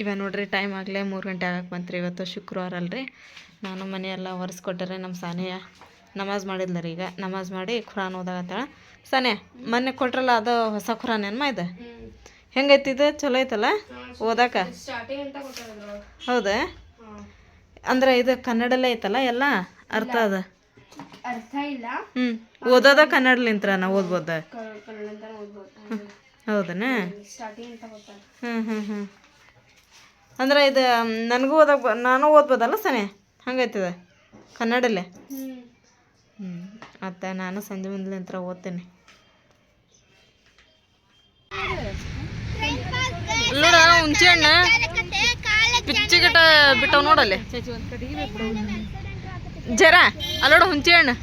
ಇವ ನೋಡ್ರಿ ಟೈಮ್ ಆಗಲೇ ಮೂರು ಗಂಟೆ ಆಗಕ್ಕೆ ಬಂತ್ರಿ. ಇವತ್ತು ಶುಕ್ರವಾರ ಅಲ್ರಿ. ನಾನು ಮನೆಯೆಲ್ಲ ಒರೆಸ್ಕೊಟ್ಟರೆ ನಮ್ಮ ಸಾನೆಯ. ನಮಾಜ್ ಮಾಡಿದ್ಲರಿ ಈಗ. ನಮಾಜ್ ಮಾಡಿ ಖುರಾನ್ ಓದಾಗತ್ತಾಳ ಸಾನೆ ಮೊನ್ನೆ ಕೊಟ್ರಲ್ಲ ಅದು ಹೊಸ ಖುರಾನ್ ಏನ್ಮ ಇದು? ಹೆಂಗೈತಿ ಇದು? ಚಲೋ ಐತಲ್ಲ? ಓದಾಕ? ಹೌದಾ? ಅಂದ್ರೆ ಇದು ಕನ್ನಡಲ್ಲೇ ಐತಲ್ಲ ಎಲ್ಲ? ಅರ್ಥ ಅದ? ಅರ್ಥ ಇಲ್ಲ. ಹ್ಞೂ ಓದೋದ ಕನ್ನಡಲಿಂತ್ರ ನಾವು ಓದ್ಬೋದ? ಹೌದನಾ? ಹ್ಮ್ ಹ್ಞೂ ಹ್ಞೂ ಹ್ಞೂ ಅಂದ್ರೆ ಇದು ನನಗೂ ಓದಕ್ಕೆ ಬ ನಾನು ಓದ್ಬೋದಲ್ಲ ಸನೆ ಹಂಗೈತದ ಕನ್ನಡಲ್ಲೇ? ಹ್ಮ್ ಹ್ಞೂ ಅತ್ತ ನಾನು ಸಂಜೆ ಮುಂದ್ಲಿಂತ್ರ ಓದ್ತೇನೆ. ನೋಡ ಹುಂಚೆ ಹಣ್ಣು ಪಿಚ್ಚಿಗಟ ಬಿಟ್ಟವ್ ನೋಡಲ್ಲಿ. ಜರ ಅಲ್ಲೋಡ ಹುಂಚೆ ಹಣ್ಣು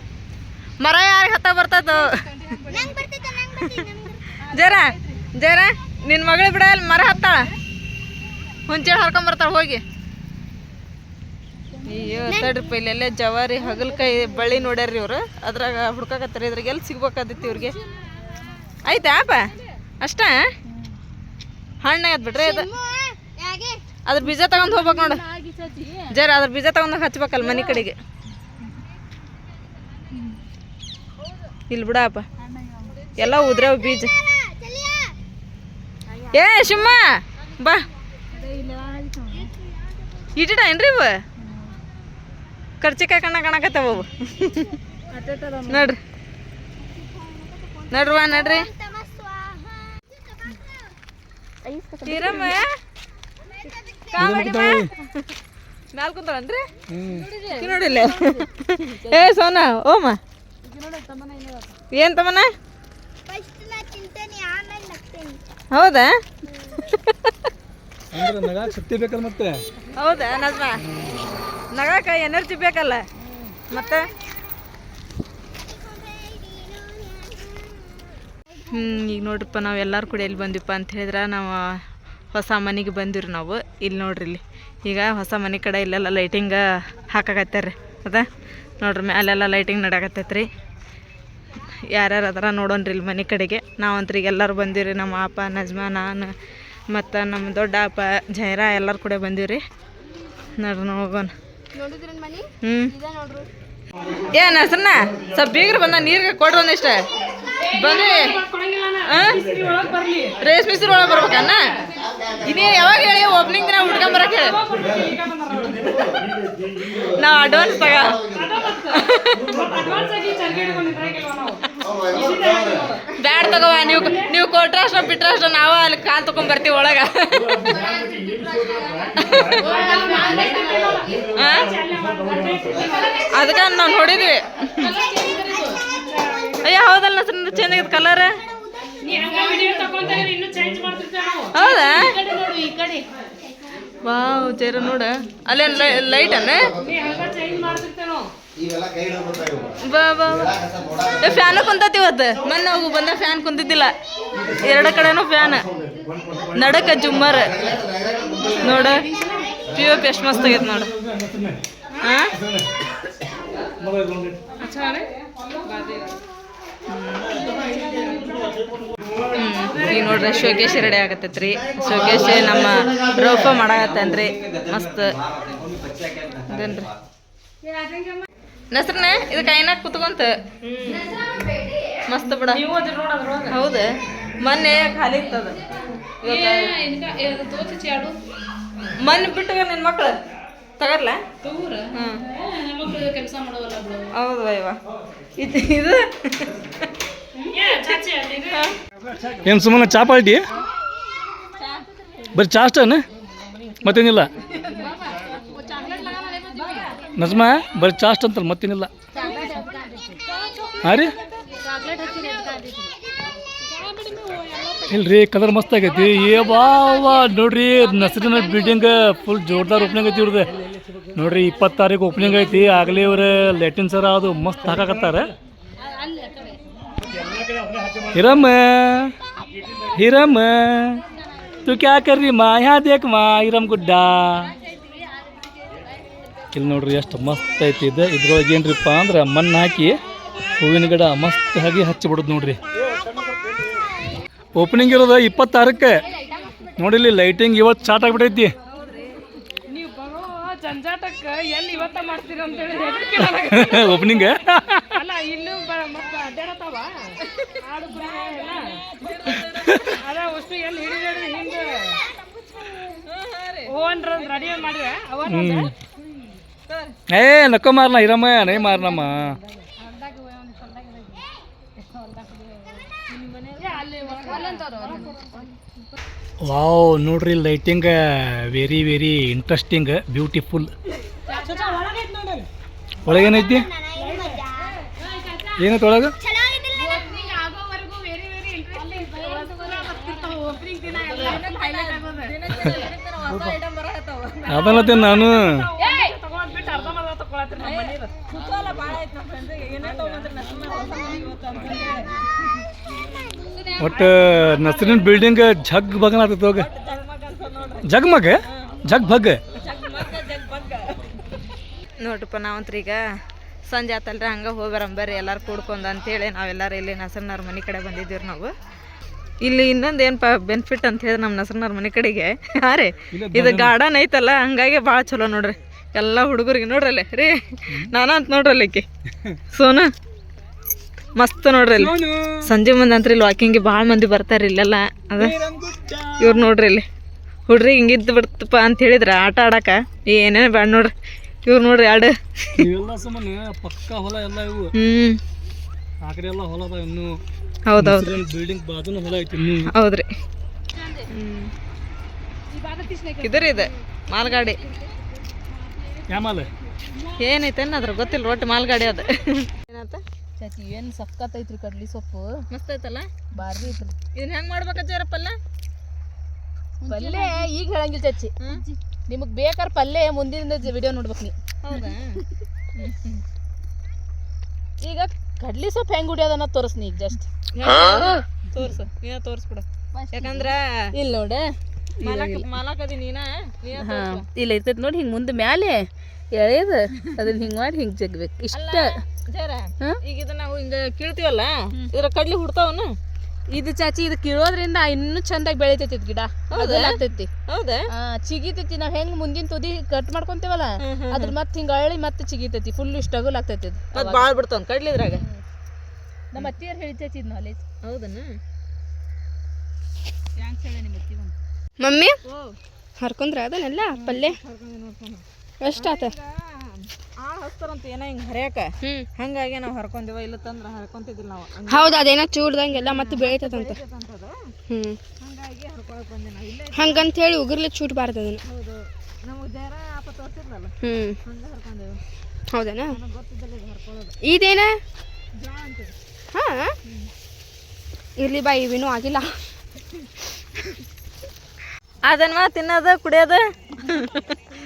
ಮರ ಯಾರಿಗೆ ಹತ್ತ ಬರ್ತದ? ಜರ ಜರ ನಿನ್ನ ಮಗಳು ಬಿಡ ಅಲ್ಲಿ ಮರ ಹತ್ತಾಳ ಹುಂಚೆ ಹಣ್ಣು ಹರ್ಕೊಂಡ್ ಬರ್ತಾಳ ಹೋಗಿ. ಅಯ್ಯೋ ತಡ್ರಿ ಇಲ್ಲೆಲ್ಲೇ ಜವಾರಿ ಹಗಲ್ಕಾಯಿ ಬಳ್ಳಿ ನೋಡ್ಯಾರ್ರಿ ಇವ್ರು. ಅದ್ರಾಗ ಹುಡ್ಕಾಕತ್ತಾರ ಇದ್ರಾಗ ಎಲ್ಲಿ ಸಿಗ್ಬೇಕಾದಿತ್ತು ಇವ್ರಿಗೆ. ಆಯ್ತಾ ಅಪ್ಪ ಅಷ್ಟ? ಹಣ್ಣಾಗದ್ ಬಿಡ್ರಿ ಅದು ಅದ್ರ ಬೀಜ ತಗೊಂಡು ಹೋಗ್ಬೇಕು ನೋಡು. ಜರ ಅದ್ರ ಬೀಜ ತಗೊಂಡ್ ಹಚ್ಬೇಕಲ್ಲ ಮನೆ ಕಡೆಗೆ. ಇಲ್ಲಿ ಬಿಡಪ್ಪ ಎಲ್ಲ ಉದ್ರವ ಬೀಜ. ಏ ಶಿಮ್ಮ ಬಾ. ಇಟ್ಟಿಟ ಏನ್ರಿ ಇವ? ಕರ್ಚಿಕಾಯಿ ಕಣ್ಣ ಕಾಣಕತ್ತವ ಅವು. ನಡ್ರಿ. ನಡ್ರಿ ವಾ ನಡ್ರಿ. ತೀರಮ್ಮ. ಮ್ಯಾಲ ಕುಂತಾಳನ್ರಿ ಈಕಿ ನೋಡಿಲ್ಲ ಏ ಸೋನಾ ಓಮ. ಏನ್ ತಮ್ಮನ? ಹೌದಾ? ಅಂದ್ರೆ ಬೇಕಲ್ಲ ಮತ್ತೆ? ಹೌದಾ ನಗಾಕ ಎನರ್ಜಿ ಬೇಕಲ್ಲ. ಮತ್ತೆ? ಹ್ಞೂ ಈಗ ನೋಡ್ರಪ್ಪ, ನಾವು ಎಲ್ಲರೂ ಕೂಡ ಎಲ್ಲಿ ಬಂದಿಪ್ಪ ಅಂತ ಹೇಳಿದ್ರೆ ನಾವು ಹೊಸ ಮನೆಗೆ ಬಂದಿವ್ರಿ ನಾವು. ಇಲ್ಲಿ ನೋಡ್ರಿ ಇಲ್ಲಿ. ಈಗ ಹೊಸ ಮನೆ ಕಡೆ ಇಲ್ಲೆಲ್ಲ ಲೈಟಿಂಗ್ ಹಾಕಾಕತ್ತಾರ ಅದ ನೋಡ್ರಿ ಅಲ್ಲೆಲ್ಲ ಲೈಟಿಂಗ್ ನಡಕತ್ತೈತ್ರಿ. ಯಾರ್ಯಾರು ಅದರ ನೋಡೋಣ್ರಿ ಇಲ್ಲಿ ಮನೆ ಕಡೆಗೆ. ನಾವಂತ್ರಿ ಎಲ್ಲರೂ ಬಂದಿವ್ರಿ, ನಮ್ಮ ಅಪ್ಪ, ನಜ್ಮಾ, ನಾನು ಮತ್ತು ನಮ್ಮ ದೊಡ್ಡ ಅಪ್ಪ ಜೈರಾ ಎಲ್ಲರೂ ಕೂಡ ಬಂದೀವ್ರಿ. ನೋಡ್ರಿ ಹೋಗೋಣ. ನೋಡಿದ್ರಿ ಮನಿ? ಹ್ಞೂ ಏನು ಹೆಸ್ರನ್ನ ಸ್ವಲ್ಪ ಬೀಗ್ರ ಬಂದ ನೀರಿಗೆ ಕೊಡ್ರಿ ಒಂದಿಷ್ಟ. ಬಂದ್ರಿ ರೇಸ್ ಮಿಸ್ರಿ ಒಳಗೆ ಬರ್ಬೇಕನ್ನ? ಇದೇ ಯಾವಾಗ ಹೇಳಿ ಓಪನಿಂಗ್ ದಿನ ಹುಡ್ಕೊಂಡ್ ಬರಕ್ಕೆ? ಹೇಳಿ ನಾವು ಅಡ್ವಾನ್ಸ್ ತಗ. ಬ್ಯಾಡ್ ತಗೋವ, ನೀವು ನೀವು ಕೊಟ್ರಷ್ಟ ಬಿಟ್ರಷ್ಟ ನಾವು ಅಲ್ಲಿ ಕಾಲ್ ತಗೊಂಡ್ ಬರ್ತೀವಿ ಒಳಗ. ಅದಕ್ಕ ನಾವು ನೋಡಿದ್ವಿ. ಅಯ್ಯ, ಹೌದಲ್ಲ ಚೇಂಜ್ ಕಲರ್ ಹೌದಾ? ವಾವ್, ಚೇರ ನೋಡ. ಅಲ್ಲೇನ್ ಲೈಟ್ ಅನ್ನ ಫ್ಯಾನ್ ಕುಂತತಿ ಇವತ್ತು. ಮೊನ್ನೆ ಹೋಗು ಬಂದ ಫ್ಯಾನ್ ಕುಂತಿದ್ದಿಲ್ಲ. ಎರಡ ಕಡೆನೂ ಫ್ಯಾನ್ ನಡಕ ಜುಮ್ಮರ್. ನೋಡ. ಪಿ ಓ ಪಿ ಎಷ್ಟು ಮಸ್ತ್ ಆಗೈತೆ ನೋಡು. ಈ ಈಗ ನೋಡ್ರಿ ಶೋಕೇಶ್ ರೆಡಿ ಆಗತ್ತೈತ್ರಿ. ಶೋಕೇಶ್ ನಮ್ಮ ರೋಪ ಮಾಡಾಕತ್ತನ್ರಿ. ಮಸ್ತ್. ಅದೇನ್ರಿ ನಸ್ರನ ಇದು ಕೈನಾಗ ಕುತ್ಕೊಂತ. ಮಸ್ತ್ ಬಿಡ. ಹೌದ. ಮೊನ್ನೆ ಖಾಲಿ ಇತ್ತದ. ಮೊನ್ನೆ ಬಿಟ್ಟು ನಿನ್ ಮಕ್ಳು? ತಗರ್ಲ? ಹೌದು ಅಯ್ಯವ ಇದು ಇದು? ಏನು ಸುಮ್ಮನೆ ಚಾ ಪಾಲ್ಟಿ ಬರೀ ಚಾ ಅಷ್ಟೇನ? ಮತ್ತೇನಿಲ್ಲ? ನಜ್ಮಾ, ಬರೀ ಚಾಸ್ಟ್ ಅಂತಲ್ಲ ಮತ್ತೇನಿಲ್ಲ ಹಾಂ ರೀ ಇಲ್ರಿ ಕಲರ್ ಮಸ್ತ್ ಆಗೈತಿ. ಏ ಬಾ ನೋಡ್ರಿ, ನಸರಿನ ಬಿಲ್ಡಿಂಗ್ ಫುಲ್ ಜೋರ್ದಾರ್ ಓಪನಿಂಗ್ ಐತಿ ಇವ್ರದ್ದು ನೋಡ್ರಿ, ಇಪ್ಪತ್ತು ತಾರೀಕು ಓಪನಿಂಗ್ ಐತಿ. ಆಗಲೇ ಇವ್ರ ಲ್ಯಾಟಿನ್ ಸರ ಅದು ಮಸ್ತ್ ಹಾಕಾಕತ್ತಾರ. ಹಿರಮ್ಮ ಹಿರಮ್ಮ ತು ಕ್ಯಾ ಕರ್ರಿ ಮಾ ಹ್ಯಾ ದೇಕ್ ಮಾ, ಹಿರಮ್ ಗುಡ್ಡ. ಇಲ್ಲಿ ನೋಡ್ರಿ ಎಷ್ಟು ಮಸ್ತ್ ಐತಿ ಇದು ಇದ್ರೊಳಗೆ ಏನ್ರಿಪ್ಪ ಅಂದ್ರೆ ಮಣ್ಣು ಹಾಕಿ ಹೂವಿನ ಗಿಡ ಮಸ್ತ್ ಆಗಿ ಹಚ್ಚಿ ಬಿಡೋದು ನೋಡ್ರಿ ಓಪನಿಂಗ್ ಇರೋದು ಇಪ್ಪತ್ತಾರಕ್ಕೆ ನೋಡಿಲ್ಲಿ ಲೈಟಿಂಗ್ ಇವತ್ತು ಸ್ಟಾರ್ಟ್ ಆಗಿಬಿಟ್ಟೈತಿ ಓಪನಿಂಗ್ ಅಲ್ಲ ಏ, ನಕ್ಕ ಮಾರ್ನ, ಇರಮ್ಮ, ನೇ ಮಾರ್ನಮ್ಮ. ವಾವ್, ನೋಡ್ರಿ, lighting very very interesting, beautiful. ಒಳಗೇನೈತಿ? ಏನೈತಿ ಒಳಗೆ? ಆಗೋವರೆಗೂ ವೆರಿ ವೆರಿ ಇಂಟ್ರೆಸ್ಟಿಂಗ್ ಓಪನಿಂಗ್ ದಿನ ಎಲ್ಲ ಹೈಲೈಟ್ ಆಗೋದು ಅದಲ್ಲತ್ತೆ ನಾನು ತಗೊಂಡ್ಬಿಟ್ಟು ಅರ್ಧ ಮರ್ಧ ತಗೊಳತ್ರಿ ನಮ್ಮ ಮನೆಯವ್ರು. ಒಟ್ಟು ನಸರಿನ ಬಿಲ್ಡಿಂಗ್ ಜಗ್ ಬಗನ ಆಗ್ತೈತೆ ಹೋಗ. ಜಗ್ಮಗ ಜಗ್ ಭಗ್ ನೋಡ್ರಪ್ಪ ನಾವಂತ್ರಿ ಈಗ ಸಂಜೆ ಆತಲ್ರಿ ಹಂಗೆ ಹೋಗ್ಬರಂಬರ್ರಿ ಎಲ್ಲಾರು ಕೂಡ್ಕೊಂಡು ಅಂತೇಳಿ ನಾವೆಲ್ಲರೂ ಇಲ್ಲಿ ನಸರ್ನವ್ರ ಮನೆ ಕಡೆ ಬಂದಿದ್ದೀವಿ ನಾವು. ಇಲ್ಲಿ ಇನ್ನೊಂದು ಏನಪ್ಪ ಬೆನಿಫಿಟ್ ಅಂತ ಹೇಳಿದ್ರೆ ನಮ್ಮ ನಸರ್ನವ್ರ ಮನೆ ಕಡೆಗೆ. ಹಾಂ ರೀ ಇದು ಗಾರ್ಡನ್ ಐತಲ್ಲ ಹಂಗಾಗಿ ಭಾಳ ಚಲೋ ನೋಡ್ರಿ. ಎಲ್ಲ ಹುಡುಗರಿಗೆ ನೋಡ್ರಲ್ಲೇ ರೀ ನಾನು ಅಂತ ನೋಡ್ರಲ್ಲಿಕ್ಕೆ ಸೋನು? ಮಸ್ತ್ ನೋಡ್ರಿ ಇಲ್ಲಿ ಸಂಜೆ ಮುಂದೆ ಅಂತ್ರಿ ಇಲ್ಲಿ ವಾಕಿಂಗ್ಗೆ ಭಾಳ ಮಂದಿ ಬರ್ತಾರೆ ಇಲ್ಲೆಲ್ಲ. ಅದ. ಇವ್ರು ನೋಡ್ರಿ ಇಲ್ಲಿ. ಹುಡ್ರಿ ಹಿಂಗಿದ್ದು ಬಿಡ್ತಪ್ಪ ಅಂತ ಹೇಳಿದ್ರ ಆಟ ಆಡಕ. ಏನೇನು ಬೇಡ ನೋಡ್ರಿ. ಇವ್ರು ನೋಡ್ರಿ ಸುಮ್ಮನೆ ಪಕ್ಕ ಹೊಲ ಎಲ್ಲ ಇವು. ಹ್ಮ್. ಆ ಕಡೆ ಎಲ್ಲ ಹೊಲ ಇನ್ನು. ಹೌದೌದು ಬಿಲ್ಡಿಂಗ್ ಬಾಜುನ ಹೊಲ ಐತಿ ಇನ್ನು. ಹೌದ್ರಿ. ಹ್ಮ್. ಇದ್ರಿ ಇದು ಮಾಲ್ಗಾಡಿ. ಏನೈತೆ ಏನೈತೇನ ಅದ್ರ ಗೊತ್ತಿಲ್ಲ ಒಟ್ಟು ಮಾಲ್ಗಾಡಿ ಅದು. ಏನಾತ? ಚಾಚಿ ಏನು ಸಖತ್ ಐತ್ರಿ ಕಡ್ಲಿ ಸೊಪ್ಪು. ಮಸ್ತ್ ಐತಲ್ಲ? ಬಾರಿ ಐತ್ರಿ. ಇದನ್ನ ಹೆಂಗ್ ಮಾಡ್ಬೇಕಲ್ಲ ಪಲ್ಯ? ಈಗ ಹೇಳಂಗಿಲ್ಲ ಚಚ್ಚಿ. ನಿಮಗ್ ಬೇಕಾರ ಪಲ್ಯ ಮುಂದಿನ ವಿಡಿಯೋ ನೋಡ್ಬೇಕು ನೀ. ಹೌದಾ? ಈಗ ಕಡ್ಲಿ ಸೊಪ್ಪು ಹೆಂಗ್ ಕುಡಿಯೋದನ್ನ ತೋರಿಸ್ನಿ ಈಗ ಜಸ್ಟ್ ತೋರ್ಸ? ನೀನ ತೋರಿಸ್ಬಿಡ. ಯಾಕಂದ್ರ ಇಲ್ಲ ನೋಡ. ಮಲಕ ಮಲಕದಿ ನೀನ? ಇಲ್ಲ ಇರ್ತೈತಿ ನೋಡಿ ಹಿಂಗ ಮುಂದೆ ಮ್ಯಾಲೆ. ಎಳೆಯದ ಅದನ್ನ ಹಿಂಗೆ ಮಾಡಿ ಹಿಂಗೆ ಜಗ್ಬೇಕು. ಇಷ್ಟ. ಜರ ಈಗ ಇದನ್ನ ನಾವು ಹಿಂಗ ಕೀಳ್ತೀವಲ್ಲ ಇದ್ರ ಕಡ್ಲಿ ಹುಡ್ತಾವನ ಇದು ಚಾಚಿ ಇದು ಕೀಳೋದ್ರಿಂದ ಇನ್ನೂ ಚಂದಾಗಿ ಬೆಳಿತೈತಿ ಗಿಡ. ಆಗ್ತೈತಿ. ಹೌದಾ? ಚಿಗಿತೈತಿ. ನಾವ್ ಹೆಂಗ್ ಮುಂದಿನ ತುದಿ ಕಟ್ ಮಾಡ್ಕೊಂತೇವಲ್ಲ ಅದ್ರ ಮತ್ತೆ ಹಿಂಗ ಅಳ್ಳಿ ಮತ್ತೆ ಚಿಗಿತೈತಿ. ಫುಲ್ ಸ್ಟ್ರಗಲ್ ಆಗ್ತೈತಿ ಮತ್ ಬಾಳ್ ಬಿಡ್ತಾವ ಕಡ್ಲಿ ಇದ್ರಾಗ. ನಮ್ಮ ಅತ್ತಿಯರ್ ಹೇಳ್ತೈತಿ ಇದು ನಾಲೆಜ್ ಹೌದನ? ಮಮ್ಮಿ? ಹರ್ಕೊಂಡ್ರ ಅದನ್ನೆಲ್ಲ? ಪಲ್ಯ? ಎಷ್ಟಾತ? ಆ ಹಸ್ತಾರಂತ ಏನೋ ಹಿಂಗೆ ಹರಿಯಾಕ? ಹ್ಮ್. ಹಂಗಾಗಿ ನಾವು ಹರ್ಕೊಂದಿವ ಇಲ್ಲ ತಂದ್ರ ಹರ್ಕೊಂತಿದ್ದಿಲ್ಲ ನಾವು. ಹೌದು ಅದೇನೋ ಚೂಡ್ದಂಗೆಲ್ಲ ಮತ್ತೆ ಬೆಳಿತದಂತ ಹ್ಮ್. ಹಂಗಾಗಿ ಹರ್ಕೊಳಕ್ ಬಂದೆ ನಾವು ಇಲ್ಲೇ ಹಂಗಂತ ಹೇಳಿ ಉಗುರ್ಲೆ ಚೂಟ್ಬಾರ್ದು ಅದನ್ನ. ಹೌದು. ನಮಗೆ ಜರ ಆಪ ತೋರ್ಸಿದ್ರಲ್ಲ? ಹ್ಮ್. ಹಂಗ ಹರ್ಕೊಂಡೇವು ಹೌದನಾ? ನನಗೆ ಗೊತ್ತಿದ್ದಲ್ಲಿ ಇದು ಹರ್ಕೊಳ್ಳೋದು. ಇದೇನ? ಜೋಳ ಅಂತೀವಿ. ಹಾ? ಇರ್ಲಿ ಬಾ ಇವೇನೂ ಆಗಿಲ್ಲ. ಅದನ್ನ ತಿನ್ನೋದು ಕುಡಿಯೋದು.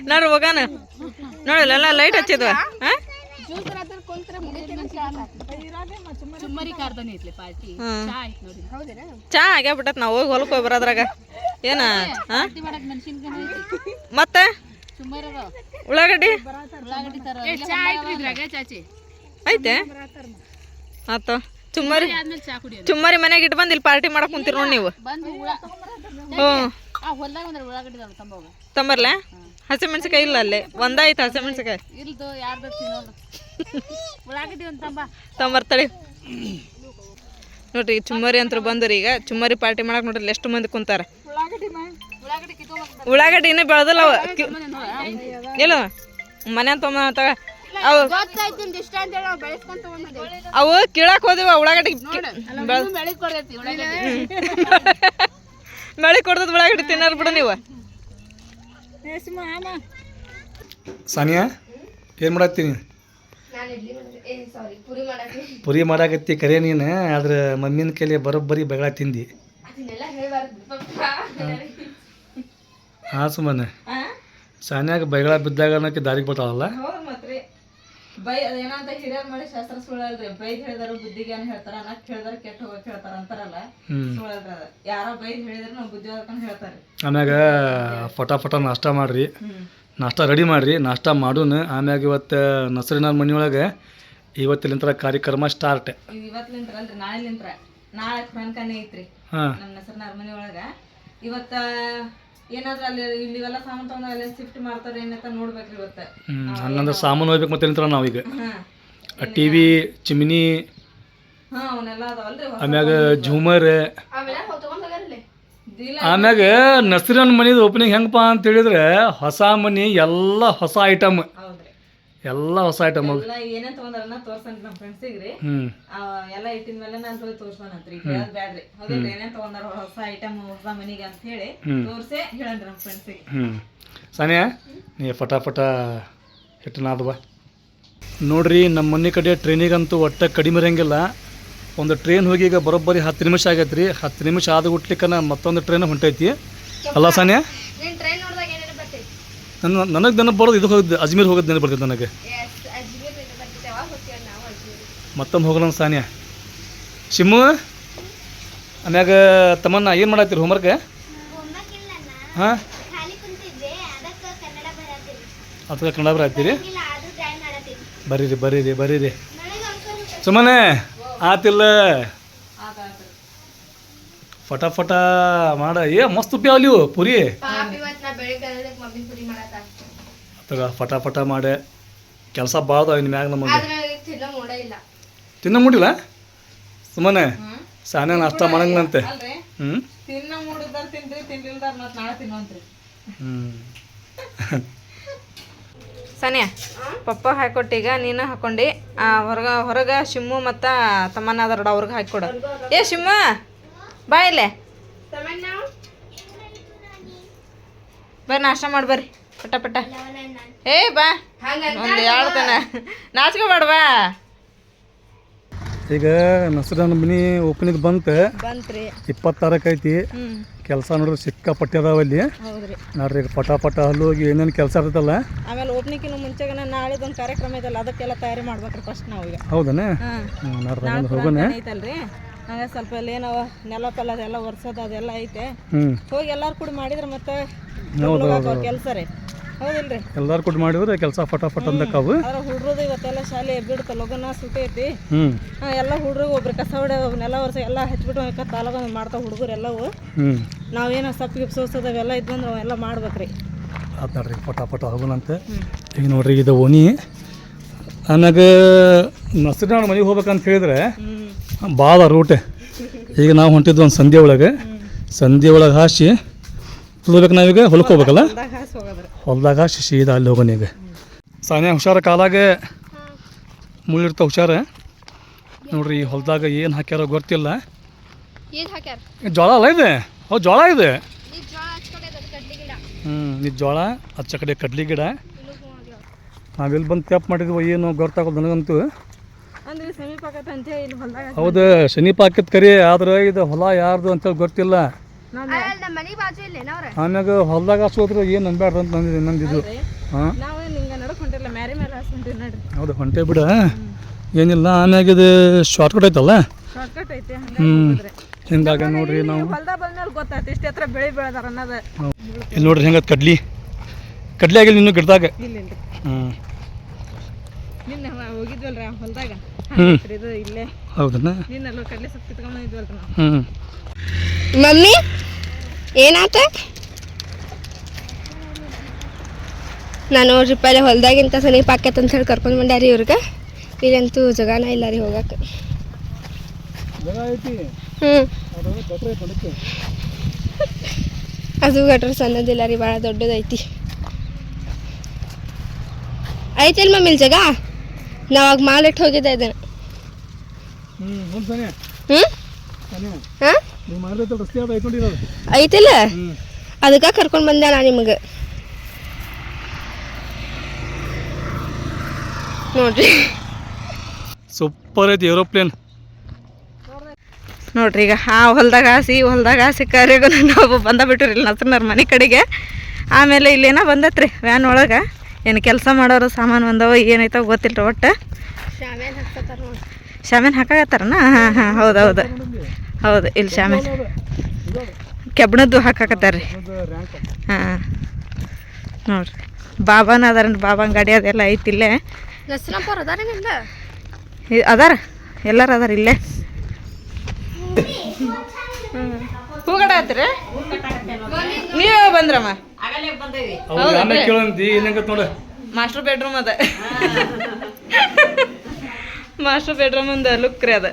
ನೋಡ್ರಿ ಹೋಗಾನ? ನೋಡಲ್ಲ ಎಲ್ಲ ಲೈಟ್ ಹಚ್ಚಿದ್ವ? ಹಾ? ಚುಮ್ಮರಿ ಕಾರ್ದನೆ ಐತ್ಲಿ ಪಾರ್ಟಿ. ಚಾ ಆಗ್ಯಾ ನೋಡಿ. ಹೌದೇನಾ ಚಾ ಆಗ್ಯಾಬಿಟ್ಟತ್ ನಾವು ಹೋಗಿ ಹೊಲಕ್ಕೆ ಹೋಗಿ ಬರೋದ್ರಾಗ ಏನ? ಮತ್ತೆ ಉಳ್ಳಾಗಡ್ಡಿ? ಉಳ್ಳಾಗಡ್ಡಿ ಚಾ ಐತ್ರಿ ಇದ್ರಾಗ ಚಾಚಿ. ಐತೆ? ಆತ. ಚುಮ್ಮರಿ ಆದ್ಮೇಲೆ ಚಾ ಕುಡಿಯೋದು. ಚುಮ್ಮರಿ ಮನೆಗೆ ಇಟ್ಟು ಬಂದು ಇಲ್ಲಿ ಪಾರ್ಟಿ ಮಾಡಕ್ ಕುಂತೀರಿ ನೋಡಿ ನೀವು. ಹ್ಞೂ ತಂಬರ್ಲೆ ಹಸಿಮೆಣ್ಸಿಕಾಯಿ ಇಲ್ಲ ಅಲ್ಲಿ. ಒಂದಾಯ್ತು ಹಸಿಮೆಣ್ಸಿಕಾಯಿ ಇಲ್ದು ಯಾರ್ದು ತಿನ್ನೋದು? ಉಳ್ಳಾಗಡ್ಡಿ ಒಂದು ತಂಬ. ತಂಬರ್ತಾಳೆ ನೋಡ್ರಿ ಚುಮ್ಮರಿ ಅಂತ ಬಂದ್ರಿ ಈಗ. ಚುಮ್ಮರಿ ಪಾರ್ಟಿ ಮಾಡಕ್ ನೋಡ್ರಿ ಎಷ್ಟು ಮಂದಿ ಕುಂತಾರ. ಉಳ್ಳಾಗಡ್ಡಿ ಕಿತ್ಕೊಂಡ್ ಉಳ್ಳಾಗಡ್ಡಿ ಇನ್ನೂ ಬೆಳೆದಲ್ಲ ಅವ. ಇಲ್ಲ ಮನೆ ಅಂತ ಅವು ಅವು ಕೀಳಕ್ ಹೋದಿವ ಉಳ್ಳಾಗಡ್ಡಿ ಬೆಳಿ ಕೊಡ್ತದ ಉಳ್ಳಾಗಡ್ಡಿ ತಿನ್ನಾರ ಬಿಡು ನೀವು. ಸಾನಿಯಾ ಏನು ಮಾಡತ್ತೀನಿ ಪುರಿ ಮಾಡಾಕತ್ತಿ. ಕರೆ ನೀನು ಆದ್ರೆ ಮಮ್ಮಿನ ಕೈಲಿ ಬರೋಬ್ಬರಿ ಬೆಗಳ ತಿಂದಿ. ಹಾಂ. ಸುಮ್ಮನೆ ಸಾನ್ಯಾಗ ಬೈಗಳ ಬಿದ್ದಾಗ ಅನ್ನೋಕೆ ದಾರಿಗೆ ಬರ್ತಾಳಲ್ಲ? ಬೈ ಅದೇನಂತ ಹಿರಿಯರ್ ಮಾಡಿ ಶಾಸ್ತ್ರ ಸುಳ್ಳಲ್ರಿ ಬೈ ಹೇಳಿದಾರ ಬುದ್ಧಿಗೆ ಏನ್ ಹೇಳ್ತಾರ ನಾಕ್ ಹೇಳಿದಾರ ಕೆಟ್ಟ ಹೋಗಕ್ ಹೇಳ್ತಾರ ಅಂತಾರಲ್ಲ ಸುಳ್ಳಲ್ರಿ ಅದ. ಯಾರೋ ಬೈದ್ ಹೇಳಿದ್ರೆ ನಾವು ಬುದ್ಧಿ ಹೋಗಕ್ಕಂತ ಹೇಳ್ತಾರೆ ಆಮ್ಯಾಗ ಫಟಾಫಟ ಫಟ ನಾಷ್ಟ ಮಾಡಿರಿ. ನಾಷ್ಟ ರೆಡಿ ಮಾಡ್ರಿ ನಾಷ್ಟ ಮಾಡೋಣ ಆಮ್ಯಾಗ ಇವತ್ತು ನಸರಿನ ಮನೆಯೊಳಗೆ ಇವತ್ತಿಲಿಂತ್ರ ಕಾರ್ಯಕ್ರಮ ಸ್ಟಾರ್ಟ್ ಇವತ್ತಿನಿಂತ್ರ ಅಲ್ರಿ ನಾಳೆಲಿಂತ್ರ. ನಾಳೆ ಫ್ರಂಕನೆ ಐತ್ರಿ ಹಾಂ. ನಮ್ಮ ನಸರಿನ ಮನೆಯೊಳಗ. ಇವತ್ತ ಏನಾದ್ರೂ ಅಲ್ಲಿ ಇಲ್ಲಿವೆಲ್ಲ ಸಾಮಾನು ತಗೊಂಡು ಅಲ್ಲಿ ಶಿಫ್ಟ್ ಮಾಡ್ತಾರೆ ಏನಂತ ನೋಡ್ಬೇಕ್ರಿ ಇವತ್ತು. ಹಂಗಂದ್ರೆ ಸಾಮಾನು ಹೋಗ್ಬೇಕು ಮತ್ತೆ ನಿಂತರ ನಾವೀಗ ಟಿವಿ ಟಿ ವಿ ಚಿಮ್ನಿ ಹಾಂ ಅವನ್ನೆಲ್ಲ ಅದಾವಲ್ರಿ ಆಮ್ಯಾಗ ಝೂಮರ್. ಆಮ್ಯಾಗ ನಸರನ್ ಮನಿದು ಓಪನಿಂಗ್ ಹೆಂಗಪ್ಪ ಅಂತ ಹೇಳಿದ್ರೆ ಹೊಸ ಮನಿ ಎಲ್ಲ ಹೊಸ ಐಟಮ್ ಎಲ್ಲ ಹೊಸ ಐಟಮ್ ಎಲ್ಲ ಏನೇನ್ ತಗೊಂಡಾರನ್ನ ತೋರ್ಸಂತ ನಮ್ಮ ಫ್ರೆಂಡ್ಸಿಗೆ ರೀ ಎಲ್ಲ ಇಟ್ಟಿನ ಮೇಲೆ ನಾನು ಹೋಗಿ ತೋರ್ಸೋಣಂತ್ರಿ ಈಗ ಹೇಳೋದ್ ಬ್ಯಾಡ್ರಿ. ಹೌದಿಲ್ರಿ ಏನೇನ್ ತಗೊಂಡಾರ ಹೊಸ ಐಟಮ್ ಹೊಸ ಮನಿಗೆ ಅಂತ ಹೇಳಿ ತೋರ್ಸೆ ಹೇಳನ್ರಿ ನಮ್ಮ ಫ್ರೆಂಡ್ಸಿಗೆ ಹ್ಞೂ ಸಾನಿಯಾ ನೀ ಫಟಾಫಟ ಹಿಟ್ಟನಾದವ ನೋಡ್ರಿ ನಮ್ಮ ಮನೆ ಕಡೆ ಟ್ರೈನಿಗಂತೂ ಒಟ್ಟ ಕಡಿಮೆ ಇರಂಗಿಲ್ಲ. ಒಂದು ಟ್ರೈನ್ ಹೋಗಿ ಈಗ ಬರೋಬ್ಬರಿ ಹತ್ತು ನಿಮಿಷ ಆಗೈತೆ ರೀ ಹತ್ತು ನಿಮಿಷ ಆದ ಹುಟ್ಲಿಕ್ಕನ ಮತ್ತೊಂದು ಟ್ರೈನ್ ಹೊಂಟೈತಿ. ಅಲ್ಲ ಸಾನಿಯಾ ನೀನ್ ಟ್ರೈನ್ ನೋಡಿದಾಗ ಏನೇನು ಬರ್ತೈತಿ ನನ್ನ ನನಗೆ ನೆನಪು ಬರೋದು ಇದು ಹೋಗಿದ್ದು ಅಜ್ಮೀರ್ ಹೋಗೋದು ನೆನಪು ಬರ್ತೈತೆ ನನಗೆ. ಮತ್ತೊಮ್ಮೆ ಹೋಗಲ್ಲ ಸಾನಿಯಾ. ಶಿಮ್ಮು ಆಮ್ಯಾಗ ತಮ್ಮನ್ನ ಏನು ಮಾಡತ್ತೀರಿ ಹೋಮ್ವರ್ಕ್ ಹಾಂ? ಖಾಲಿ ಕುಂತಿದ್ದೆ ಅದಕ್ಕೆ ಕನ್ನಡ ಬರತ್ತೀರಿ ಬರೀರಿ ಬರೀರಿ ಬರೀರಿ. ಸುಮ್ಮನೆ ಆತಿಲ್ಲ. ಫಟಾಫಟ ಫಟ ಮಾಡ. ಏ ಮಸ್ತ್ ಉಪ್ಯಾವಲಿವು ಪುರಿ ಪಾಪ ಇವತ್ತು ನಾ ಬೆಳಿಗ್ಗೆ ಅದಕ್ಕೆ ಮಮ್ಮಿ ಪುರಿ ಮಾಡತ್ತ ತಗ ಪಟಾಪಟ ಮಾಡಿ. ಮಾಡೆ ಕೆಲಸ ಭಾಳ ಅದಾವ ಇನ್ನು ಮ್ಯಾಗ ನಮಗೆ. ತಿನ್ನೋ ಇಲ್ಲ. ತಿನ್ನ ಮೂಡಿಲ್ಲ? ಸುಮ್ಮನೆ. ಸಾನೆ ನಾಷ್ಟ ಮಾಡಂಗಿಲ್ಲಂತೆ ಅಲ್ರಿ? ಹ್ಞೂ ಹ್ಞೂ ಸನಿಯಾ ಪಪ್ಪ ಹಾಕೊಟ್ಟೀಗ ನೀನು ಹಾಕೊಂಡಿ. ಹೊರಗ ಹೊರಗ ಶಿಮ್ಮು ಮತ್ತ ತಮ್ಮನ ಅದಾರ ಅವ್ರಿಗೆ ಹಾಕಿಕೊಡು. ಏ ಶಿಮ್ಮ ಬಾ ಇಲ್ಲೇ. ಬರ್ರಿ ನಾಷ್ಟ ಮಾಡಿ ಬರ್ರಿ. ಪಟ ಪಟ. ಏ ಬಾ. ಒಂದು ಎರಡು ತನ ನಾಚ್ಕೋಬೇಡ ಬಾ ಈಗ ನಸರನ ಮನಿ ಓಪನಿಂಗ್ ಬಂತು. ಬಂತ್ರಿ. ಇಪ್ಪತ್ತಾರಕ್ಕೆ ಐತಿ. ಕೆಲಸ ನೋಡ್ರಿ ಸಿಕ್ಕಾಪಟ್ಟೆ ಅದಾವ ಅಲ್ಲಿ. ಹೌದ್ರಿ. ನೋಡ್ರಿ ಈಗ ಪಟ ಪಟ ಅಲ್ಲಿ ಹೋಗಿ ಏನೇನು ಕೆಲಸ ಇರ್ತಲ್ಲ ಆಮೇಲೆ ಓಪನಿಂಗಿನ ಮುಂಚೆಗೆ ಒಂದು ಕಾರ್ಯಕ್ರಮ ಇದೆಲ್ಲ ಅದಕ್ಕೆಲ್ಲ ತಯಾರಿ ಮಾಡ್ಬೇಕ್ರಿ ಫಸ್ಟ್ ನಾವು ಈಗ ಹೌದನ? ಹಾಂ. ಹ್ಞೂ ನೋಡ್ರಿ ನಾಳೆ ಹಂಗಂದ್ರೆ ಹೋಗೋಣ. ಐತಲ್ರಿ? ಹಂಗೆ ಸ್ವಲ್ಪ ಏನೋ ನೆಲ ಪಲ್ಲ ಅದೆಲ್ಲ ಒರ್ಸೋದು ಅದೆಲ್ಲ ಐತೆ. ಹೋಗಿ ಎಲ್ಲಾರು ಕೂಡ ಮಾಡಿದ್ರೆ ಮತ್ತೆ ಕೆಲಸ ರೀ. ಹೌದಿಲ್ರಿ? ಎಲ್ಲಾರು ಕೂಡ ಮಾಡಿದ್ರೆ ಕೆಲಸ ಫಟಾಫಟ್ ಫಟ ಅಂತಕ್ಕಾವು ಅದ್ರ ಇವತ್ತೆಲ್ಲ ಶಾಲೆ ಬಿಡ್ತ ಲಗನ ಸುಟಿ ಐತಿ. ಹ್ಮ್. ಹಾ, ಎಲ್ಲ ಹುಡ್ರಿಗೆ ಒಬ್ರು ಕಸ ಹೊಡೆ ನೆಲ ವರ್ಷ ಎಲ್ಲ ಹಚ್ಬಿಟ್ಟು ತಾಲಗ ಮಾಡ್ತಾವ ಹುಡುಗರು ಎಲ್ಲವು. ಹ್ಮ್. ನಾವೇನೋ ಸಪ್ ಗಿಪ್ ಸೋಸೋದು ಅವೆಲ್ಲ ಇದ್ವಂದ್ರೆ ಅವೆಲ್ಲ ಮಾಡ್ಬೇಕ್ರಿ. ಆತ್ ನೋಡ್ರಿ ಫಟಾಫಟ ಹೋಗೋಣಂತೆ ಈಗ ನೋಡ್ರಿ ಇದು ಓಣಿ. ಆಮ್ಯಾಗ ನಸರಿನಾಳ ಮನೆಗೆ ಹೋಗ್ಬೇಕಂತ ಹೇಳಿದ್ರೆ ಭಾಳ ರೂಟೆ ಈಗ ನಾವು ಹೊಂಟಿದ್ವಿ ಒಂದು ಸಂಧ್ಯೆ ಒಳಗೆ. ಸಂಧ್ಯೆ ಒಳಗೆ ಹಾಸಿ ತುಳ್ಬೇಕು ನಾವೀಗ ಹೊಲಕ್ಕೆ ಹೋಗ್ಬೇಕಲ್ಲ? ಹೊಲ್ದಾಗ ಹಾಸಿ ಸೀದಾ ಅಲ್ಲಿ ಹೋಗೋಣ ಈಗ. ಸಾನ್ಯ ಹುಷಾರ ಕಾಲಾಗ ಮುಳ್ಳಿರ್ತಾವ ಹುಷಾರ? ನೋಡ್ರಿ ಈ ಹೊಲದಾಗ ಏನು ಹಾಕ್ಯಾರೋ ಗೊತ್ತಿಲ್ಲ. ಜೋಳ ಅಲ್ಲ ಇದೆ? ಹೌದು ಜೋಳ ಇದೆ? ಹ್ಞೂ ಇದು ಜೋಳ ಹಚ್ಚ ಕಡೆ ಕಡ್ಲಿ ಗಿಡ. ನಾವೆಲ್ಲಿ ಬಂದು ಟ್ಯಾಪ್ ಮಾಡಿದ್ವಿ ಏನು ಗೊತ್ತಾಗೋದು ನನಗಂತೂ. ಸಮೀಪ ಹೌದು ಶನಿಪ ಹಾಕಿದ್ ಕರಿ ಆದ್ರೆ ಇದು ಹೊಲ ಯಾರ್ದು ಅಂತೇಳಿ ಗೊತ್ತಿಲ್ಲ. ಆಮ್ಯಾಗ ಹೊಲ್ದಾಗ ಹಸೋದ್ರೆ ಏನು ಅನ್ಬ್ಯಾಡ್ದು ಅಂತ ನಂದಿದ್ದು ನಂದಿದ್ದು ಹಾಂ? ಹೌದು ಹೊಂಟೆ ಬಿಡ. ಏನಿಲ್ಲ ಆಮ್ಯಾಗ ಇದು ಶಾರ್ಟ್ಕಟ್ ಐತಲ್ಲ? ಹಿಂದಾಗ ನೋಡ್ರಿ ನಾವು. ಇಲ್ಲಿ ನೋಡ್ರಿ ಹೆಂಗೆ ಕಡ್ಲಿ. ಕಡ್ಲಿ ಆಗಿಲ್ಲ ಇನ್ನು ಗಿಡದಾಗ. ಹ್ಮ್. ಹ್ಞೂ ನಿನ್ನೆ ಹೋಗಿದ್ವಲ್ರಿ ಆ ಹೊಲ್ದಾಗ? ಹ್ಮ್. ಇದು ಇಲ್ಲೇ. ಹೌದನ್ನ ನಿನ್ನೆಲ್ಲ ಕಡ್ಲೆ ಸೊಪ್ಪು ಕಿತ್ಕೊಂಡ್ ಇದ್ವಲ್ರಿ ನಾವು ಹ್ಞೂ ಮಮ್ಮಿ ಏನಾತ? ನಾನು ನೋಡ್ರಿ ಪಲ್ಲೆ ಹೊಲ್ದಾಗಿಂತ ಸಮೀಪ ಆಕೈತೆ ಅಂತ ಹೇಳಿ ಕರ್ಕೊಂಡು ಬಂದ್ಯಾರಿ ಇವ್ರಿಗೆ. ಇಲ್ಲಂತೂ ಜಗಾನ ಇಲ್ಲ ರೀ ಹೋಗಕ್ಕೆ ಐತಿ. ಹ್ಞೂ ಅದು ಗಟ್ರ ಐತಿ ಸಣ್ಣದಿಲ್ಲ ರೀ ಭಾಳ ದೊಡ್ಡದೈತಿ. ಐತಲ್ ಮಮ್ಮಿ ಇಲ್ಲಿ ಜಾಗ? ನಾವಾಗ ಮಾಲಿಟ್ಟು ಹೋಗಿದ್ದೆ ಇದನ್ನ. ನೀವು ಮಾಡಿದ್ರೆ ರಸ್ತೆ ಅದು ಐತ್ಕೊಂಡಿರೋದು ಐತಿಲ್ಲ? ಅದಕ್ಕೆ ಕರ್ಕೊಂಡು ಬಂದೆ ನಾ ನಿಮಗೆ. ನೋಡ್ರಿ. ಸೂಪರ್ ಐತಿ ಏರೋಪ್ಲೇನ್. ನೋಡ್ರಿ ಈಗ ಆ ಹೊಲ್ದಾಗ ಆಸಿ ಹೊಲ್ದಾಗ ಹಾಸಿ ಕರೆಗೂ ನಾವು ಬಂದ ಬಿಟ್ಟಿರಿ ಇಲ್ಲಿ ನಸರ್ನವ್ರ ಮನೆ ಕಡೆಗೆ. ಆಮೇಲೆ ಇಲ್ಲೇನೋ ಬಂದತ್ರಿ ವ್ಯಾನ್ ಒಳಗೆ. ಏನು ಕೆಲಸ ಮಾಡೋರು ಸಾಮಾನು ಬಂದವ ಏನೈತೋ ಗೊತ್ತಿಲ್ಲ ಒಟ್ಟು? ಶಾಮೇನ್ ಹಾಕಾಕತ್ತಾರನ? ಹಾಂ ಹಾಂ ಹೌದು ಹೌದು. ಹೌದು ಇಲ್ಲಿ ಶಾಮೇನ್ ಕೆಬ್ಬಣದ್ದು ಹಾಕಾಕತ್ತಾರ ರೀ ಹಾಂ. ನೋಡ್ರಿ. ಬಾಬಾನ ಅದಾರ ಬಾಬಾನ ಗಾಡಿ ಅದೆಲ್ಲ ಐತಿ ಇಲ್ಲೇ. ಅದಾರ. ಎಲ್ಲಾರು ಅದಾರ ಇಲ್ಲೇ? ಹೂಗಡ ಹತ್ತಿರ ನೀವೇ ಬಂದ್ರಮ್ಮ? ಮಾಸ್ಟರ್ ಬೆಡ್ರೂಮ್ ಅದ. ಮಾಸ್ಟರ್ ಬೆಡ್ರೂಮ್ ಒಂದು ಲುಕ್ ರೀ ಅದ.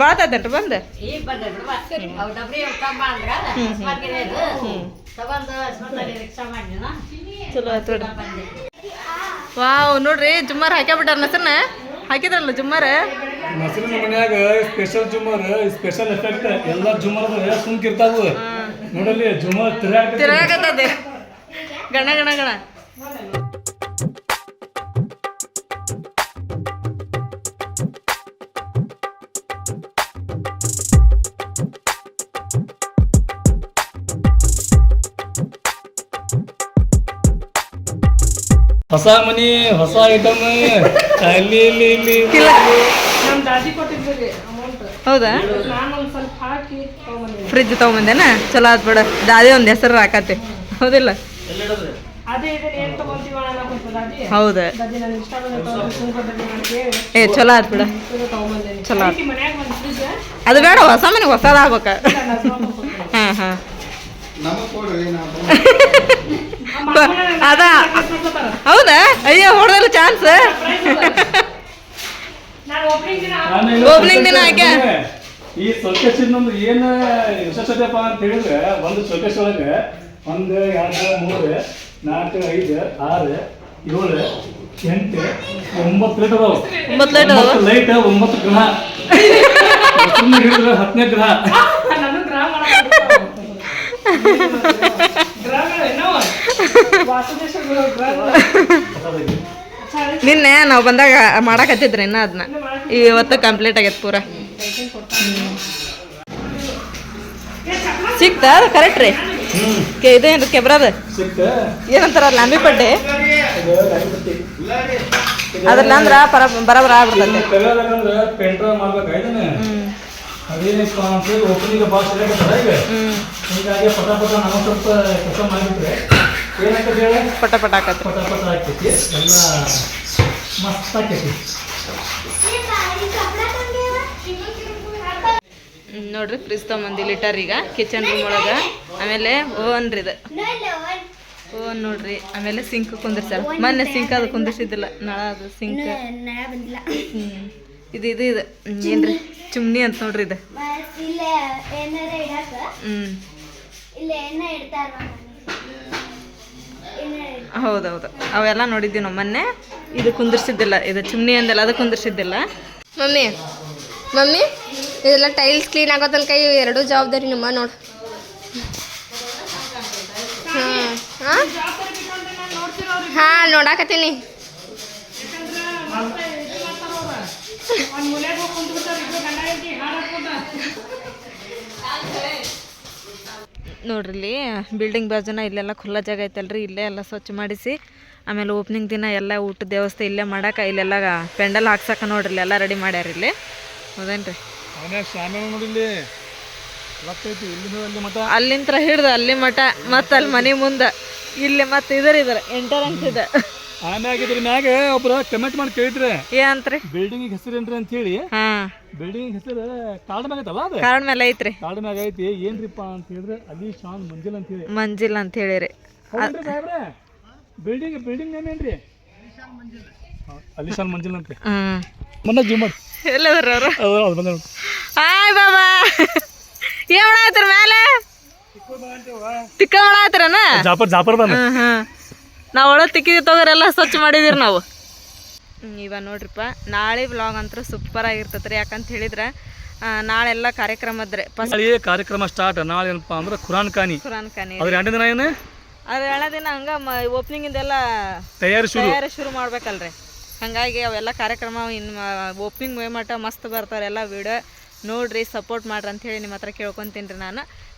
ಭಾಳ ತಾತೇನ್ರಿ ಬಂದು? ಚಲೋ ಆಯ್ತು ವಾವ್ ನೋಡ್ರಿ ಜುಮ್ಮಾರ್ ಹಾಕ್ಯಾಬಿಟ್ಟಾರ ನಸನ್ನ ಹಾಕಿದ್ರಲ್ಲ ಜುಮ್ಮಾರ? ನಸರಿನ ಮನ್ಯಾಗ ಸ್ಪೆಷಲ್ ಜುಮರ್ ಸ್ಪೆಷಲ್ ಎಫೆಕ್ಟ್ ಎಲ್ಲ ಜುಮ್ಮರ್ ಸುಮ್ಕಿರ್ತಾವು ನೋಡಲ್ಲಿ ಜುಮ್ಮರ್ ತಿರ್ಗಾಕ ತಿರ್ಗಾಕತ್ತದೆ ಗಣ ಗಣ ಗಣ. ಹೊಸ ಮನಿ ಹೊಸ ಐಟಮ್ ಅಲ್ಲಿ ಇಲ್ಲಿ. ಇಲ್ಲಿ. ಹೌದಾ? ನಾನು ಸ್ವಲ್ಪ ಹಾಕಿ ತಗೊಂಬಂದಿನಿ ಫ್ರಿಜ್ ತಗೊಂಬಂದೇನ? ಚಲೋ ಆತ್ ಬಿಡ. ದಾದಿ ಒಂದು ಹೆಸರು ಹಾಕತ್ತೆ. ಹೌದಿಲ್ಲ? ಹೌದಾ. ಏ ಚಲೋ ಆತ್ ಬಿಡ. ಚಲೋ ಅದು ಬೇಡ ಹೊಸ ಮನೆ ಹೊಸದಾಗ್ಬೇಕ ಹಾ ಹಾ. ಅದ. ಹೌದಾ? ಅಯ್ಯೋ ಹೊಡೆದಲ್ಲ ಚಾನ್ಸ್ ಓಪನಿಂಗ್ ದಿನ? ಈ ಸೊಲ್ಕೇಶನ್ ಏನು ವಿಶೇಷತೆಪ್ಪ ಅಂತ ಹೇಳಿದ್ರೆ ಒಂದು ಸೊಲ್ಕೇಶ್ ಒಳಗೆ ಒಂದು ಎರಡು ಮೂರು ನಾಲ್ಕು ಐದು ಆರು ಏಳು ಎಂಟು ಒಂಬತ್ತು ಲೈಟ್ ಅದಾವ. ಒಂಬತ್ತು light ಅದಾವ? ಲೈಟ್ ಒಂಬತ್ತು ಗ್ರಹ. ಹೇಳಿದ್ರೆ ಹಿಡಿದ್ರೆ ಹತ್ತನೇ ಗ್ರಹ. ಗ್ರಹ ಗ್ರಹಗಳು ಏನೋ ವಾಸುದೇಶ್ವರ ಗ್ರಹಗಳು. ನಿನ್ನೆ ನಾವು ಬಂದಾಗ ಮಾಡಾಕತ್ತಿದ್ರೆ ಇನ್ನ ಅದನ್ನ ಇವತ್ತು ಕಂಪ್ಲೀಟ್ ಆಗೈತೆ ಪೂರ. ಸಿಕ್ತಾ ಅದು ಕರೆಕ್ಟ್ ರೀ? ಕೆ ಇದೇನ್ರಿ ಕೆಬ್ರದ ಸಿಕ್ಕ ಏನಂತಾರ ಲಾಂಬಿ ಪಡ್ಡೆ ಅದ್ರಲ್ಲ ಅಂದ್ರ ಪರ ಬರಬರ ಆಗ್ಬಿಡ್ತೈತೆ. ಅಂತೇಳಿ ಓಪನಿಂಗ್ ಭಾಳ ಈಗ. ಹೀಗಾಗಿ ಪಟ ಪಟ ನಾವು ಸ್ವಲ್ಪ ಕೆಲಸ ಮಾಡಿಬಿಟ್ರೆ ಏನಾಗ್ತದೆ ಹೇಳಿ? ಪಟ ಪಟ ಹಾಕತ್ತೆ. ಪಟ ಪಟ ಆಗ್ತೈತಿ ಎಲ್ಲ ಮಸ್ತ್ ಆಕೈತಿ ಹ್ಮ್, ನೋಡ್ರಿ ಫ್ರಿಜ್ ಮಂದಿ ಲೀಟರ್ ಈಗ ಕಿಚನ್ ರೂಮ್ ಒಳಗೆ. ಆಮೇಲೆ ಓವನ್ ರೀ ಇದು. ಓನ್ ನೋಡ್ರಿ ಆಮೇಲೆ ಸಿಂಕ್ ಕುಂದಿರ್ಸಾರ ಮೊನ್ನೆ ಸಿಂಕ್ ಅದು ಕುಂದಿರ್ಸಿದ್ದಿಲ್ಲ ನಳ ಅದು ಸಿಂಕ್ ಹ್ಮ್ ಇದು ಇದು ಇದು. ಹ್ಮ್, ಏನ್ರಿ? ಚುಮ್ನಿ ಅಂತ ನೋಡ್ರಿ ಇದು. ಮತ್ತ್ ಹೌದೌದು. ಅವೆಲ್ಲ ನೋಡಿದ್ದೀವಿ ನಾವು ಮೊನ್ನೆ. ಇದು ಕುಂದಿರ್ಸಿದ್ದಿಲ್ಲ ಇದು ಚಿಮ್ನಿ ಅಂದಲ್ಲ ಅದು ಕುಂದಿರ್ಸಿದ್ದಿಲ್ಲ. ಮಮ್ಮಿ ಮಮ್ಮಿ ಇದೆಲ್ಲ ಟೈಲ್ಸ್ ಕ್ಲೀನ್ ಆಗೋ ತನಕ ಎರಡು ಎರಡೂ ಜವಾಬ್ದಾರಿ ನಮ್ಮ ನೋಡು. ಹಾ ಹಾಂ? ಹಾಂ ನೋಡಾಕತ್ತೀನಿ. ನೋಡ್ರಿ ಇಲ್ಲಿ ಬಿಲ್ಡಿಂಗ್ ಬಾಜುನ ಇಲ್ಲೆಲ್ಲ ಖುಲ್ಲ ಜಾಗ ಐತಲ್ರಿ ಇಲ್ಲೇ ಎಲ್ಲ ಸ್ವಚ್ಛ ಮಾಡಿಸಿ ಆಮೇಲೆ ಓಪನಿಂಗ್ ದಿನ ಎಲ್ಲ ಊಟದ ವ್ಯವಸ್ಥೆ ಇಲ್ಲೇ ಮಾಡಕ್ಕೆ ಇಲ್ಲೆಲ್ಲ ಪೆಂಡಲ್ ಹಾಕ್ಸಕ ನೋಡ್ರಿ ಎಲ್ಲ ರೆಡಿ ಮಾಡ್ಯಾರ ಇಲ್ಲಿ ಹೌದೇನ್ರಿ ಅಲ್ಲಿಂತ್ರ ಹಿಡ್ದು ಅಲ್ಲಿ ಮಠ ಮತ್ತೆ ಅಲ್ಲಿ ಮನೆ ಮುಂದೆ ಇಲ್ಲಿ ಮತ್ತೆ ಇದರ ಇದರ ಎಂಟರೆನ್ಸ್ ಇದೆ. ಆಮ್ಯಾಗ ಇದ್ರ ಮ್ಯಾಗ ಒಬ್ರು ಕಮೆಂಟ್ ಮಾಡಿ ಕೇಳಿದ್ರೆ ಏನಂತ್ರಿ? ಬಿಲ್ಡಿಂಗ್ ಹೆಸರೇನ್ರಿ ಅಂತ ಹೇಳಿ ಹಾ ಬಿಲ್ಡಿಂಗ್ ಹೆಸರು ಕಾರ್ಡ್ ಮ್ಯಾಗ ಐತಲ್ಲ ಅದು? ಕಾರಣ ಮೇಲೆ ಐತ್ರಿ. ಕಾರ್ಡ್ ಮ್ಯಾಗ ಐತಿ ಏನ್ರಿಪ್ಪ? ಅಂತ ಹೇಳಿದ್ರೆ ಅಲ್ಲಿ ಶಾನ್ ಮಂಜಿಲ್ ಅಂತ ಹೇಳಿ. ಮಂಜಿಲ್ ಅಂತ ಹೇಳಿರಿ. ಹೌದ್ರಿ ಸಾಹೇಬ್ರೆ? ಬಿಲ್ಡಿಂಗ್ ಬಿಲ್ಡಿಂಗ್ ನೇಮ್ ಏನ್ರಿ? ಅಲಿಶಾನ್ ಮಂಜಿಲ್ ಅಂತ ಹ್ಮ್ ಮೊನ್ನೆ ಜುಮ್ಮರ್ ಎಲ್ಲ ಅವರು? ಅವ್ರು ಅದು ಬಂದ ಹಾಯ್ ಬಾಬಾ. ಏನ್ ಮಾಡಾತ್ರ ಮೇಲೆ ತಿಕ್ಕ ಮಾಡಾತ್ರನ ಜಾಪರ್ ಜಾಪರ್ ಬಂದ ಹ್ಮ್ ಹ್ಮ್ ನಾವು ಒಳಗೆ ತಿಕ್ಕಿದ ತಗೋರೆಲ್ಲ ಸ್ವಚ್ಛ ಮಾಡಿದಿರಿ ನಾವು. ಇವಾಗ ಇವ ನೋಡ್ರಿಪ್ಪ ನಾಳೆ ವ್ಲಾಗ್ ಅಂತೂ ಸೂಪರ್ ಆಗಿರ್ತೈತೆ ರೀ ಯಾಕಂತ ಹೇಳಿದ್ರೆ ಆ, ನಾಳೆಲ್ಲ ಕಾರ್ಯಕ್ರಮದ್ರಿ ಫಸ್ಟ್ ನಾಳೆ ಕಾರ್ಯಕ್ರಮ ಸ್ಟಾರ್ಟ್ ನಾಳೆ ಏನಪ್ಪ ಅಂದ್ರೆ ಖುರಾನ್ ಖಾನಿ ಕುರಾನ್ ಖಾನಿ ಅದ್ರ ಎರಡನೇ ದಿನ ಏನು? ಅದ್ರ ಏಳ ದಿನ ಹಂಗ ಓಪನಿಂಗಿಂದೆಲ್ಲ ತಯಾರಿ ಶುರು. ತಯಾರಿ ಶುರು ಮಾಡ್ಬೇಕಲ್ರಿ. ಹಂಗಾಗಿ ಅವೆಲ್ಲ ಕಾರ್ಯಕ್ರಮ ಇನ್ ಓಪನಿಂಗ್ ಮೇ ಮಟ್ಟ ಮಸ್ತ್ ಬರ್ತಾರೆ ಎಲ್ಲ ವಿಡಿಯೋ ನೋಡ್ರಿ ಸಪೋರ್ಟ್ ಮಾಡ್ರಿ ಅಂತ ಹೇಳಿ ನಿಮ್ಮ ಹತ್ರ ಕೇಳ್ಕೊತೀನಿ ರೀ ನಾನು.